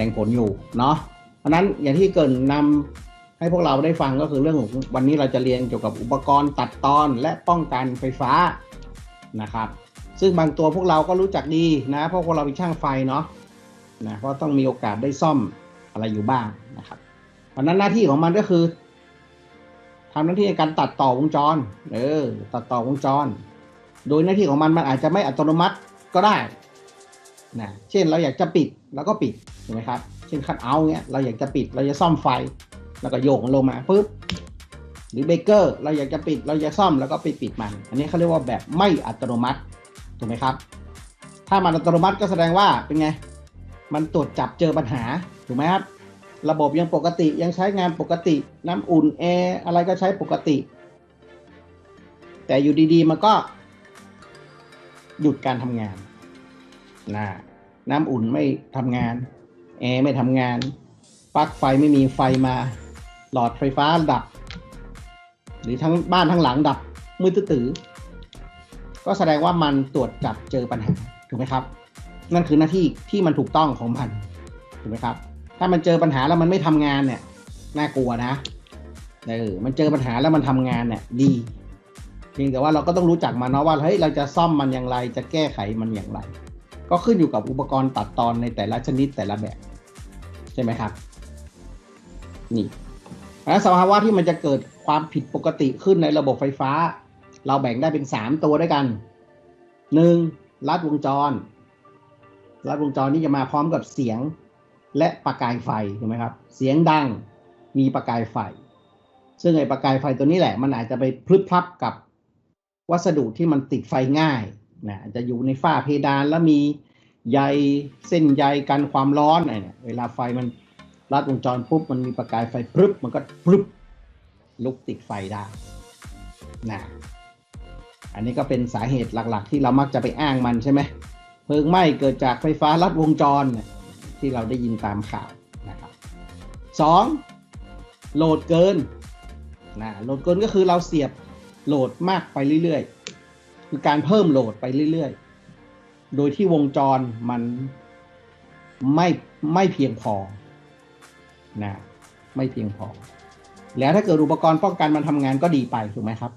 ดงผลอยู่เนาะเพราะนั้นอย่างที่เกินนำให้พวกเราได้ฟังก็คือเรื่องของวันนี้เราจะเรียนเกี่ยวกับอุปกรณ์ตัดตอนและป้องกันไฟฟ้านะครับ ซึ่งบางตัวพวกเราก็รู้จักดีนะเพราะพวกเราเป็นช่างไฟเนาะนะเพราะต้องมีโอกาสได้ซ่อมอะไรอยู่บ้างนะครับเพราะนั้นหน้าที่ของมันก็คือทำหน้าที่ในการตัดต่อวงจร เออ ตัดต่อวงจร โดยหน้าที่ของมันมันอาจจะไม่อัตโนมัติก็ได้นะเช่นเราอยากจะปิดเราก็ปิด ถูกไหมครับ เช่นคัดเอาท์เงี้ยเราอยากจะปิดเราจะซ่อมไฟ แล้วก็โยกมันลงมาปุ๊บหรือเบเกอร์เราอยากจะปิดเราจะซ่อมแล้วก็ไปปิดมัน อันนี้เขาเรียกว่าแบบไม่อัตโนมัติถูกไหมครับ ถ้ามันอัตโนมัติก็แสดงว่าเป็นไง มันตรวจจับเจอปัญหาถูกไหมครับระบบยังปกติยังใช้งานปกติ น้ำอุ่นแอร์อะไรก็ใช้ปกติ แต่อยู่ดีๆมันก็ หยุดการทำงานนะน้ำอุ่นไม่ทำงาน แอร์ไม่ทำงานปลั๊กไฟไม่มีไฟมา หลอดไฟฟ้าดับ หรือทั้งบ้านทั้งหลังดับมืดตื้อก็แสดงว่ามันตรวจจับเจอปัญหาถูกไหมครับ นั่นคือหน้าที่ที่มันถูกต้องของมันถูกไหมครับ ถ้ามันเจอปัญหาแล้วมันไม่ทำงานเนี่ยน่ากลัวนะเออมันเจอปัญหาแล้วมันทำงานเนี่ยดี เพียงแต่ว่าเราก็ต้องรู้จักมันเนาะว่าเฮ้ยเราจะซ่อมมันอย่างไรจะแก้ไขมันอย่างไร ก็ขึ้นอยู่กับอุปกรณ์ตัดตอนในแต่ละชนิดแต่ละแบบ ใช่ไหมครับ นี่แล้วสภาวะที่มันจะเกิดความผิดปกติขึ้นในระบบไฟฟ้า เราแบ่งได้เป็นสามตัวด้วยกันหนึ่งลัดวงจรลัดวงจรนี่จะมาพร้อมกับเสียงและประกายไฟถูกไหมครับ เสียงดังมีประกายไฟ ซึ่งไอ้ประกายไฟตัวนี้แหละ มันอาจจะไปพลึบพลับกับวัสดุที่มันติดไฟง่ายนะจะอยู่ในฝ้าเพดานแล้วมี ใยเส้นใยกันความร้อนอะไรเนี่ยเวลาไฟมันลัดวงจรปุ๊บมันมีประกายไฟพรึบมันก็พรึบลุกติดไฟได้นะอันนี้ก็เป็นสาเหตุหลักๆ ที่เรามักจะไปอ้างมันใช่ไหมเพลิงไหม้เกิดจากไฟฟ้าลัดวงจรเนี่ยที่เราได้ยินตามข่าวนะครับสองโหลดเกินนะโหลดเกินก็คือเราเสียบโหลดมากไปเรื่อยๆ คือการเพิ่มโหลดไปเรื่อยๆ โดยที่วงจรมันไม่ไม่เพียงพอนะไม่เพียงพอ แล้วถ้าเกิดอุปกรณ์ป้องกันมันทำงานก็ดีไปถูกไหมครับ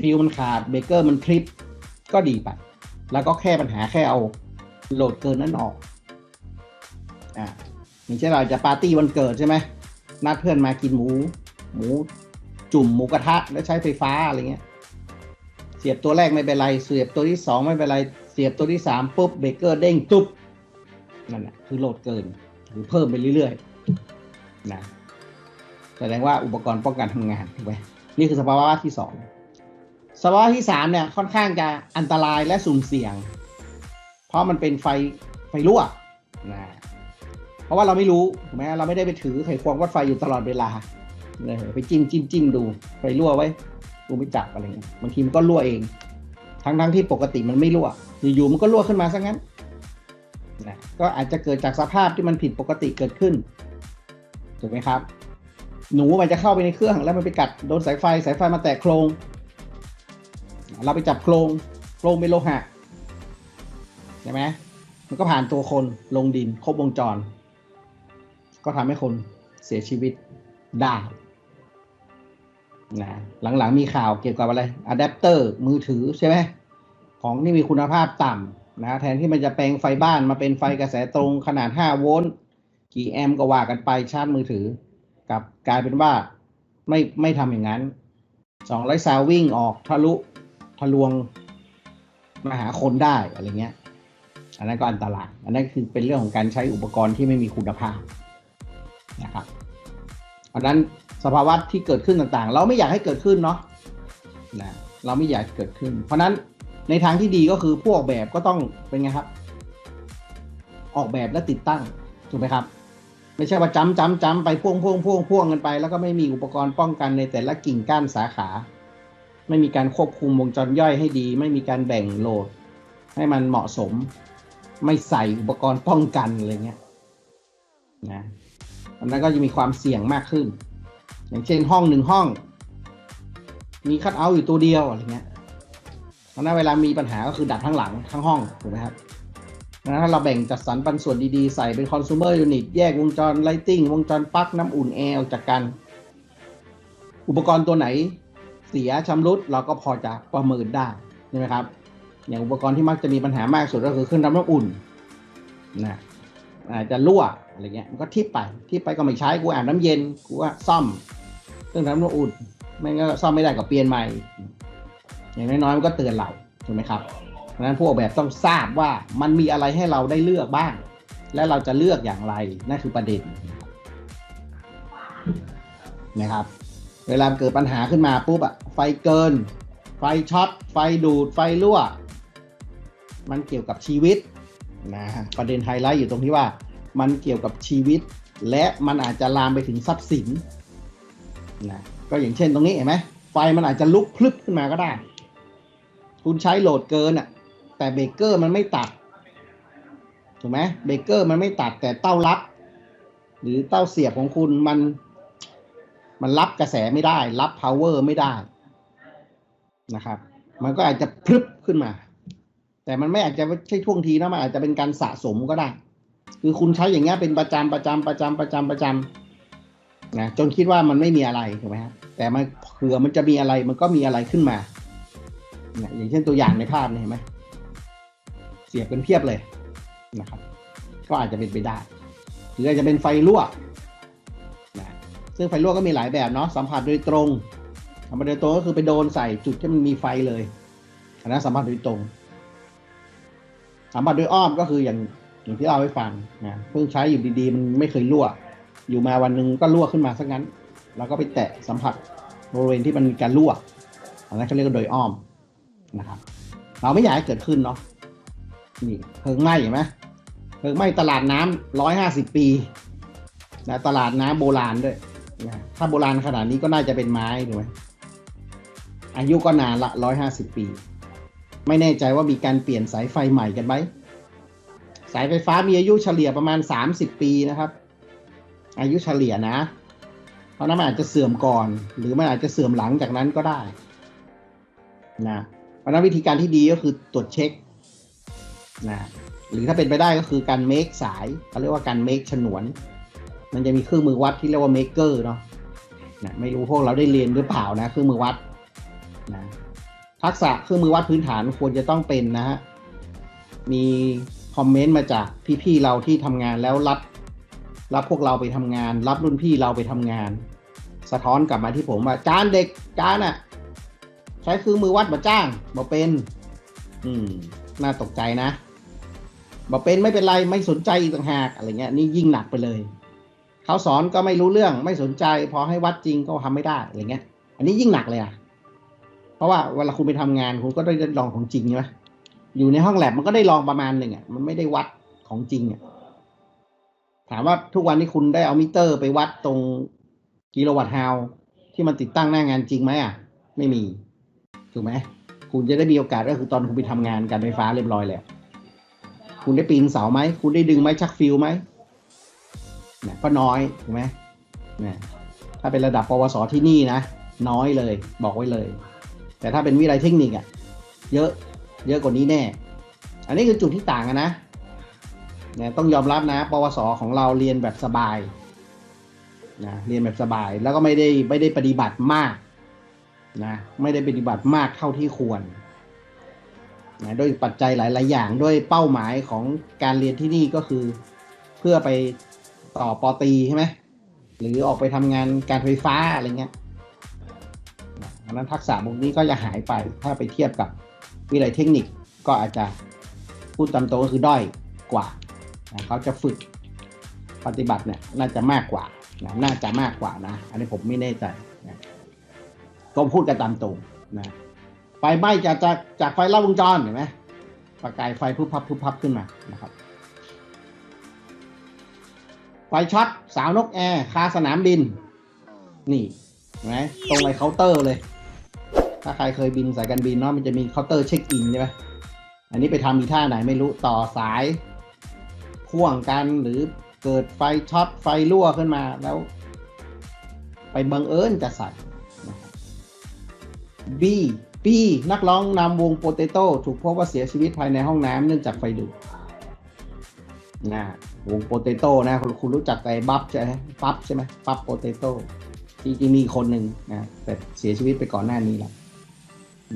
ฟิวมันขาดเบรกเกอร์มันทริปก็ดีไป แล้วก็แค่ปัญหาแค่เอาโหลดเกินนั้นออกอ่าอย่างเช่นเราจะปาร์ตี้วันเกิดใช่ไหมนัดเพื่อนมากินหมู หมูจุ่มหมูกระทะแล้วใช้ไฟฟ้าอะไรเงี้ย เสียบตัวแรกไม่เป็นไร เสียบตัวที่สองไม่เป็นไร เสียบตัวที่สามปุ๊บเบรกเกอร์เด้งตุ๊บนั่นแหละคือโหลดเกิน หรือเพิ่มไปเรื่อยๆนะแสดงว่าอุปกรณ์ป้องกันทำงานถูกไหมนี่คือสภาวะที่สองสภาวะที่สามเนี่ยค่อนข้างจะอันตรายและสุ่มเสี่ยง เพราะมันเป็นไฟไฟรั่วนะเพราะว่าเราไม่รู้ถูกไหมเราไม่ได้ไปถือไขควงวัดไฟอยู่ตลอดเวลาไปจิ้มจิ้มจิ้มดูไฟรั่วไว้ดูไม่จับอะไรเงี้ยบางทีมันก็รั่วเอง ทั้งทั้งที่ปกติมันไม่รั่ว อยู่ๆมันก็รั่วขึ้นมาซะงั้นนะก็อาจจะเกิดจากสภาพที่มันผิดปกติเกิดขึ้นถูกไหมครับ หนูมันจะเข้าไปในเครื่องแล้วมันไปกัดโดนสายไฟสายไฟมาแตะโครง เราไปจับโครงโครงเป็นโลหะใช่ไหมมันก็ผ่านตัวคนลงดินครบวงจร ก็ทำให้คนเสียชีวิตได้นะหลังๆมีข่าวเกี่ยวกับอะไรอะแดปเตอร์มือถือใช่ไหม ของที่มีคุณภาพต่ำนะแทนที่มันจะแปลงไฟบ้านมาเป็นไฟกระแสตรงขนาด 5 โวลต์กี่แอมป์ก็ว่ากันไปชาร์จมือถือ กับกลายเป็นว่าไม่ไม่ทำอย่างนั้น 200 ซาววิ่งออกทะลุทะลวงมาหาคนได้อะไรเงี้ย อันนั้นก็อันตราย อันนั้นคือเป็นเรื่องของการใช้อุปกรณ์ที่ไม่มีคุณภาพนะครับเพราะนั้นสภาวะที่เกิดขึ้นต่างๆ เราไม่อยากให้เกิดขึ้นเนาะนะเราไม่อยากให้เกิดขึ้น เพราะนั้น ในทางที่ดีก็คือผู้ออกแบบก็ต้องเป็นไงครับ ออกแบบและติดตั้งถูกไหมครับ ไม่ใช่ว่าจำจำจำไปพ่วงพ่วงพ่วงพ่วงกันไป แล้วก็ไม่มีอุปกรณ์ป้องกันในแต่ละกิ่งก้านสาขา ไม่มีการควบคุมวงจรย่อยให้ดี ไม่มีการแบ่งโหลด ให้มันเหมาะสม ไม่ใส่อุปกรณ์ป้องกันอะไรเงี้ยนะอันนั้นก็จะมีความเสี่ยงมากขึ้น อย่างเช่นห้องหนึ่งห้อง มีคัทเอาท์อยู่ตัวเดียวอะไรเงี้ย เพราะนั้นเวลามีปัญหาก็คือดับทั้งหลังทั้งห้องถูกไหมครับดังนั้นถ้าเราแบ่งจัดสรรปันส่วนดีๆ ใส่เป็นคอน sumer unit แยกวงจรไลติ้งวงจรปลั๊กน้ำอุ่นแอร์ออกจากกัน อุปกรณ์ตัวไหนเสียชำรุดเราก็พอจะประเมินได้ใช่ไหมครับ อย่างอุปกรณ์ที่มักจะมีปัญหามากสุดก็คือเครื่องทำน้ำอุ่นนะอาจจะรั่วอะไรเงี้ยมันก็ทิปไปทิปไปก็ไม่ใช้กูอาบน้ำเย็นกูว่าซ่อมเครื่องทำน้ำอุ่นไม่งั้นก็ซ่อมไม่ได้ก็เปลี่ยนใหม่ อย่างน้อยๆมันก็เตือนเราถูกไหมครับเพราะฉะนั้นผู้ออกแบบต้องทราบว่ามันมีอะไรให้เราได้เลือกบ้าง และเราจะเลือกอย่างไรนั่นคือประเด็นนะครับ เวลาเกิดปัญหาขึ้นมาปุ๊บอะไฟเกิน ไฟช็อตไฟดูดไฟรั่ว มันเกี่ยวกับชีวิตนะประเด็นไฮไลท์อยู่ตรงที่ว่า มันเกี่ยวกับชีวิต และมันอาจจะลามไปถึงทรัพย์สินนะก็อย่างเช่นตรงนี้เห็นไหมไฟมันอาจจะลุกพลึบขึ้นมาก็ได้ คุณใช้โหลดเกินอะ แต่เบรกเกอร์มันไม่ตัด ถูกไหมเบรกเกอร์มันไม่ตัดแต่เต้ารับ หรือเต้าเสียบของคุณมัน มันรับกระแสไม่ได้ รับ power ไม่ได้นะครับ มันก็อาจจะพลึบขึ้นมา แต่มันไม่อาจจะใช่ท่วงทีนะมันอาจจะเป็นการสะสมก็ได้ คือคุณใช้อย่างเงี้ยเป็นประจำประจำประจำประจำประจำนะจนคิดว่ามันไม่มีอะไรถูกไหมครับแต่มันเผื่อมันจะมีอะไรมันก็มีอะไรขึ้นมา นะอย่างเช่นตัวอย่างในภาพนี่เห็นไหมเสียบเป็นเพียบเลยนะครับ ก็อาจจะเป็นไปได้ หรืออาจจะเป็นไฟรั่วนะซึ่งไฟรั่วก็มีหลายแบบเนาะสัมผัสโดยตรงสัมผัสโดยตรงก็คือไปโดนใส่จุดที่มันมีไฟเลยอันนั้นสัมผัสโดยตรง สัมผัสโดยอ้อมก็คืออย่างอย่างที่เราให้ฟังนะเพิ่งใช้อยู่ดีๆ มันไม่เคยรั่ว อยู่มาวันหนึ่งก็รั่วขึ้นมาซะงั้นเราก็ไปแตะสัมผัสบริเวณที่มันมีการรั่วอันนั้นเขาเรียกว่าโดยอ้อม นะครับ เราไม่อยากให้เกิดขึ้นเนาะนี่เพลิงไหม้เห็นไหมเพลิงไหม้ตลาดน้ำร้อยห้าสิบปีนะตลาดน้ำโบราณด้วยนะถ้าโบราณขนาดนี้ก็น่าจะเป็นไม้ถูกไหมอายุก็นานละร้อยห้าสิบปี ไม่แน่ใจว่ามีการเปลี่ยนสายไฟใหม่กันไหมสายไฟฟ้ามีอายุเฉลี่ยประมาณ30ปีนะครับ อายุเฉลี่ยนะ เพราะนั้นมันอาจจะเสื่อมก่อน หรือมันอาจจะเสื่อมหลังจากนั้นก็ได้ นะ เพราะนั้นวิธีการที่ดีก็คือตรวจเช็คนะหรือถ้าเป็นไปได้ก็คือการเมคสายเขาเรียกว่าการเมคฉนวน มันจะมีเครื่องมือวัดที่เรียกว่าเมกเกอร์เนาะนะไม่รู้พวกเราได้เรียนหรือเปล่านะ เครื่องมือวัดนะทักษะเครื่องมือวัดพื้นฐานควรจะต้องเป็นนะฮะมีคอมเมนต์มาจากพี่ๆเราที่ทำงานแล้วรับ รับพวกเราไปทำงาน รับรุ่นพี่เราไปทำงาน สะท้อนกลับมาที่ผมว่าจานเด็กจานอะ ใช้คือมือวัดมาจ้างบอกเป็น อืม น่าตกใจนะบอกเป็นไม่เป็นไรไม่สนใจอีกต่างหากอะไรเงี้ยนี่ยิ่งหนักไปเลย เขาสอนก็ไม่รู้เรื่องไม่สนใจ พอให้วัดจริงก็ทำไม่ได้อะไรเงี้ย อันนี้ยิ่งหนักเลยอะ เพราะว่าเวลาคุณไปทำงานคุณก็ได้ลองของจริงใช่ไหมอยู่ในห้องแลบมันก็ได้ลองประมาณหนึ่งอะมันไม่ได้วัดของจริงอะถามว่าทุกวันนี้คุณได้เอามิเตอร์ไปวัดตรงกิโลวัตต์ฮาวที่มันติดตั้งหน้างานจริงไหมอะ ไม่มี ถูกไหมคุณจะได้มีโอกาสก็คือตอนคุณไปทำงานการไฟฟ้าเรียบร้อยแล้ว คุณได้ปีนเสาไหม คุณได้ดึงไม้ชักฟิวไหมเนี่ยก็น้อยถูกไหมเนี่ยถ้าเป็นระดับปวสที่นี่นะ น้อยเลยบอกไว้เลย แต่ถ้าเป็นวิทยาลัยเทคนิคอะเยอะเยอะกว่านี้แน่ อันนี้คือจุดที่ต่างกันนะเนี่ยต้องยอมรับนะ ปวสของเราเรียนแบบสบายนะเรียนแบบสบายแล้วก็ไม่ได้ไม่ได้ปฏิบัติมาก นะไม่ได้ปฏิบัติมากเท่าที่ควรนะด้วยปัจจัยหลาย ๆ อย่างด้วยเป้าหมายของการเรียนที่นี่ก็คือ เพื่อไปต่อปอตีใช่ไหมหรือออกไปทำงานการไฟฟ้าอะไรเงี้ยอันนั้นทักษะพวกนี้ก็จะหายไปถ้าไปเทียบกับวิทยาลัยเทคนิคก็อาจจะพูดตามตรงก็คือด้อยกว่านะเขาจะฝึกปฏิบัติเนี่ยน่าจะมากกว่านะน่าจะมากกว่านะ อันนี้ผมไม่แน่ใจ นะก็พูดกันตามตรงนะไฟไหม้จากจากจากไฟลัดวงจรเห็นไหมประกายไฟพุบพับพุบพับขึ้นมานะครับ ไฟช็อตสาวนกแอร์คาสนามบิน นี่เห็นไหมตรงไอ้เคาน์เตอร์เลย ถ้าใครเคยบินสายการบินเนาะมันจะมีเคาน์เตอร์เช็คอินใช่ไหมอันนี้ไปทำมีท่าไหนไม่รู้ต่อสายพ่วงกันหรือเกิดไฟช็อตไฟรั่วขึ้นมาแล้ว ไปบังเอิญจะใส่ B B นักร้องนำวงโปเตโต้ถูกพบว่าเสียชีวิตภายในห้องน้ำเนื่องจากไฟดูดนะวงโปเตโต้นะคุณรู้จักไอ้บัฟใช่ไหมปั๊บใช่ไหมปั๊บโปเตโต้จริงๆมีคนหนึ่งนะแต่เสียชีวิตไปก่อนหน้านี้แล้ว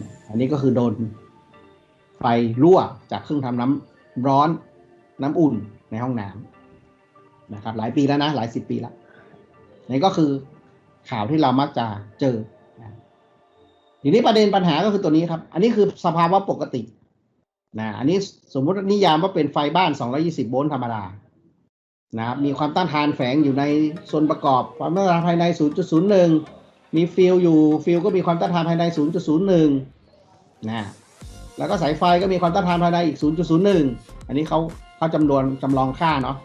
นะอันนี้ก็คือโดนไฟรั่วจากเครื่องทำน้ำร้อนน้ำอุ่นในห้องน้ำนะครับ หลายปีแล้วนะ หลายสิบปีแล้วนี่ก็คือข่าวที่เรามักจะเจอ ทีนี้ประเด็นปัญหาก็คือตัวนี้ครับ อันนี้คือสภาวะปกตินะอันนี้สมมุตินิยามว่าเป็นไฟบ้าน 220 โวลต์ธรรมดานะครับมีความต้านทานแฝงอยู่ในส่วนประกอบ ความต้านทานภายใน 0.01 มีฟิลอยู่ฟิลก็มีความต้านทานภายใน 0.01 นะแล้วก็สายไฟก็มีความต้านทานภายในอีก 0.01 อันนี้เขาเขาจำลองจำลองค่าเนาะ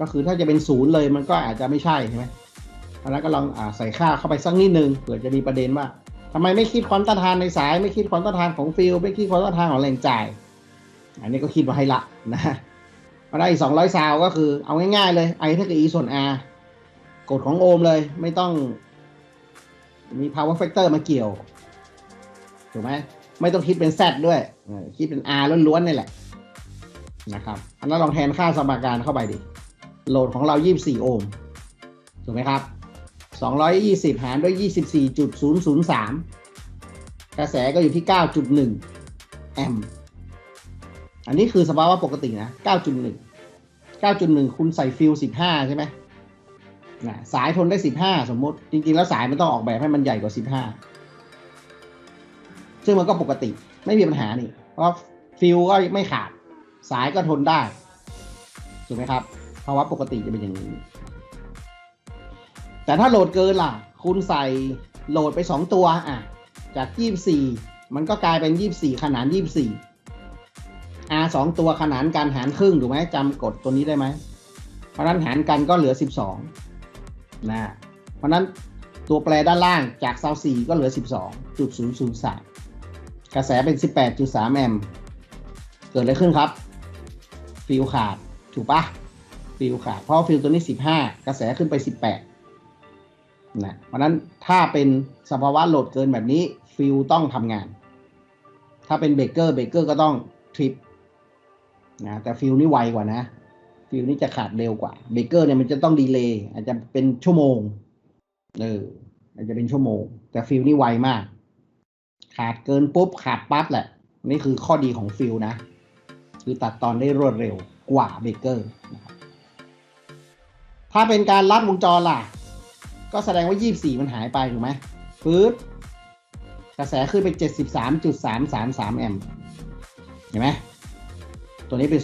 ก็คือถ้าจะเป็นศูนย์เลยมันก็อาจจะไม่ใช่ใช่ไหมเพราะฉะนั้นก็ลองอใส่ค่าเข้าไปสักนิดนึงเผื่อจะมีประเด็นว่า ทำไมไม่คิดความต้านทานในสาย ไม่คิดความต้านทานของฟิลไม่คิดความต้านทานของแรงจ่าย อันนี้ก็คิดมาให้ละนะมาได้อีกสองร้อยซาวก็คือเอาง่ายๆเลย I เท่ากับ E ส่วน R กฎของโอห์มเลย ไม่ต้องมี power factor มาเกี่ยว ถูกไหมไม่ต้องคิดเป็น Z ด้วย คิดเป็น R ล้วนๆนี่แหละนะครับ อันนั้นลองแทนค่าสมการเข้าไปดิ โหลดของเรา 24 โอห์ม ถูกไหมครับ 220 หารด้วย 24.003 กระแสก็อยู่ที่ 9.1 แอมป์อันนี้คือสภาวะปกตินะ 9.1 9.1 คุณใส่ฟิล 15 ใช่ไหมนะสายทนได้ 15 สมมติ จริง ๆ แล้วสายมันต้องออกแบบให้มันใหญ่กว่า 15 ซึ่งมันก็ปกติไม่มีปัญหานี่ เพราะฟิลก็ไม่ขาด สายก็ทนได้ ถูกไหมครับภาวะปกติจะเป็นอย่างนี้ แต่ถ้าโหลดเกินล่ะ คุณใส่โหลดไป 2 ตัวอะ จาก 24 มันก็กลายเป็น 24 ขนาน 24 R สองตัวขนานกันหารครึ่งถูกไหมจำกฎตัวนี้ได้ไหม เพราะนั้นหารกันก็เหลือ 12 นะ เพราะนั้นตัวแปรด้านล่างจากเซาสี่ก็เหลือ 12.003 กระแสเป็น 18.3 แอมป์เกิดอะไรขึ้นครับ ฟิลขาด ถูกปะฟิลขาด เพราะฟิลตัวนี้ 15 กระแสขึ้นไป 18 นะเพราะนั้นถ้าเป็นสภาวะโหลดเกินแบบนี้ฟิลต้องทำงาน ถ้าเป็นเบเกอร์เบเกอร์ก็ต้องทริปนะแต่ฟิลนี่ไวกว่านะ ฟิลนี่จะขาดเร็วกว่าเบเกอร์เนี่ยมันจะต้องดีเลย์อาจจะเป็นชั่วโมงเอออาจจะเป็นชั่วโมง แต่ฟิลนี่ไวมาก ขาดเกินปุ๊บขาดปั๊บแหละ นี่คือข้อดีของฟิลนะ คือตัดตอนได้รวดเร็วกว่าเบเกอร์ถ้าเป็นการลัดวงจรล่ะ ก็แสดงว่า 24 มันหายไปถูกไหมฟื้นกระแสขึ้นไป 73.333 แอมป์เห็นไหมตัวนี้เป็น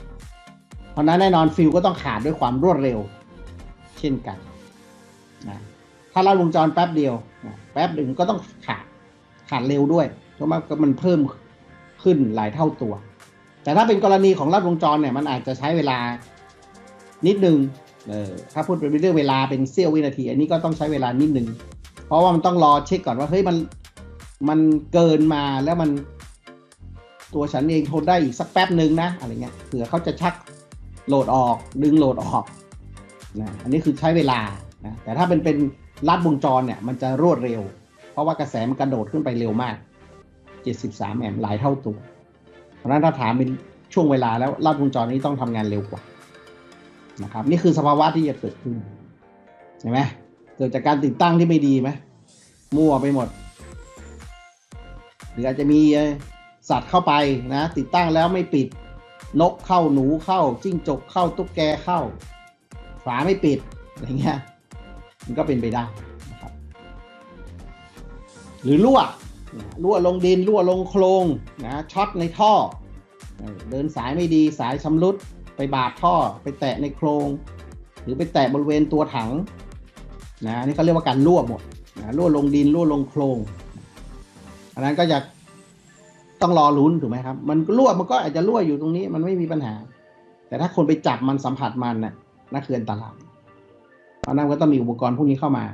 0.003 เพราะนั้นแน่นอนฟิลก็ต้องขาดด้วยความรวดเร็ว เช่นกันนะถ้าลัดวงจรแป๊บเดียวนะแป๊บหนึ่งก็ต้องขาดขาดเร็วด้วย เพราะว่ามันเพิ่มขึ้นหลายเท่าตัว แต่ถ้าเป็นกรณีของลัดวงจรเนี่ยมันอาจจะใช้เวลานิดนึง เออถ้าพูดเป็นเรื่องเวลาเป็นเสี้ยววินาที อันนี้ก็ต้องใช้เวลานิดนึง เพราะว่ามันต้องรอเช็คก่อนว่าเฮ้ยมันมันเกินมาแล้วมัน ตัวฉันเองทนได้อีกสักแป๊บหนึ่งนะอะไรเงี้ยเผื่อเขาจะชักโหลดออกดึงโหลดออกนะอันนี้คือใช้เวลานะแต่ถ้าเป็นเป็นลัดวงจรเนี่ยมันจะรวดเร็ว เพราะว่ากระแสมันกระโดดขึ้นไปเร็วมาก 73 แอมป์หลายเท่าตัว เพราะนั้นถ้าถามเป็นช่วงเวลาแล้วลัดวงจรนี้ต้องทำงานเร็วกว่า นะครับ นี่คือสภาวะที่จะเกิดขึ้นเห็นไหมเกิดจากการติดตั้งที่ไม่ดีไหมมั่วไปหมด หรืออาจจะมีสัตว์เข้าไปนะ ติดตั้งแล้วไม่ปิด นกเข้าหนูเข้า จิ้งจกเข้าตุ๊กแกเข้า ฝาไม่ปิดอะไรเงี้ยมันก็เป็นไปได้นะครับหรือรั่วรั่วลงดินรั่วลงโครงนะช็อตในท่อ เดินสายไม่ดีสายชำรุด ไปบาดท่อไปแตะในโครง หรือไปแตะบริเวณตัวถังนะนี่เขาเรียกว่าการรั่วหมดนะรั่วลงดินรั่วลงโครง อันนั้นก็จะต้องรอลุ้นถูกไหมครับ มันรั่วมันก็อาจจะรั่วอยู่ตรงนี้ มันไม่มีปัญหา แต่ถ้าคนไปจับมันสัมผัสมันน่ะนั่นคืออันตรายเพราะนั้นก็ต้องมีอุปกรณ์พวกนี้เข้ามา